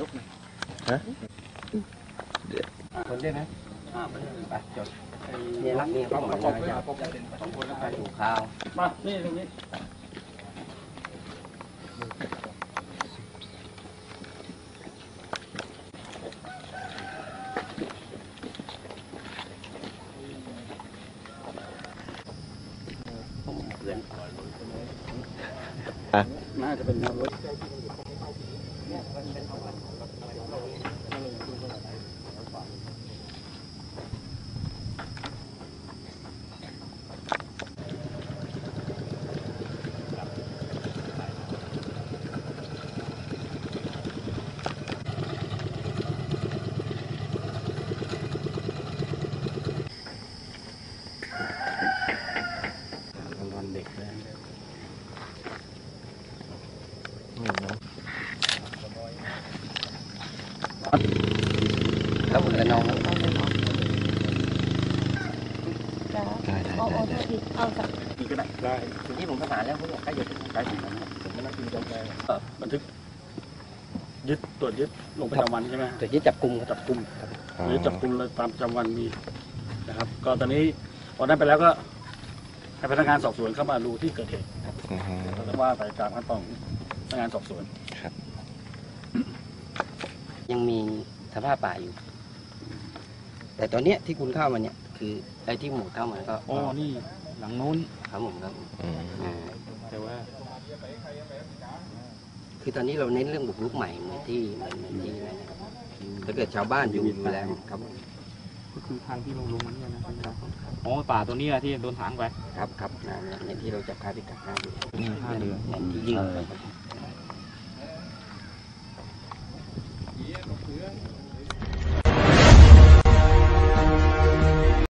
ลุกหน่อยฮะคนได้ไหมไปจดเนี่ยรักเนี่ยต้องขอบคุณต้องคนไปถูกข้าว มา นี่ตรงนี้ พื่อนน่าจะเป็นแนวรถ รางวัลเด็กด้วย แล้วเหมือนน้องแล้วจ้าได้ได้เอาได้เอาได้เอาสักนี่ก็ได้ได้ทีนี้ผมประสานแล้วเขาบอกใกล้จะถึงได้ถึงแล้วผมไม่น่ากินกาแฟเอ่อบันทึกยึดตรวจยึดลงประจำวันใช่ไหมจยึดจับกลุ่มครับจับกลุ่มหรือจับกลุ่มเลยตามประจำวันมีนะครับ ก็ตอนนี้พอได้ไปแล้วก็ให้พนักงานสอบสวนเข้ามาดูที่เกิดเหตุแล้วว่าไปตามขั้นตอนของพ นักงานสอบสวนยังมีสภาพป่าอยู่ แต่ตอนเนี้ยที่คุณเข้ามาเนี่ยคือไอ้ที่หมูเข้ามาก็อ๋อนี่หลังนู้นครับผมครับอ่าแต่ว่า คือตอนนี้เราเน้นเรื่องบุกรุกใหม่เหมือนที่เหมือนเหมือนที่นั่นนะครับถ้าเกิดชาวบ้านอยู่อยู่แล้วครับผมก็คือทางที่ลงลงนั้นเนี่ยนะครับอ๋อป่าตัวนี้อะที่โดนถางไป ครับครับนะในที่เราจับค่าพิกัดหน้าดูนี่ท่าเรือเนี่ยที่ยิงไปครับ Yeah.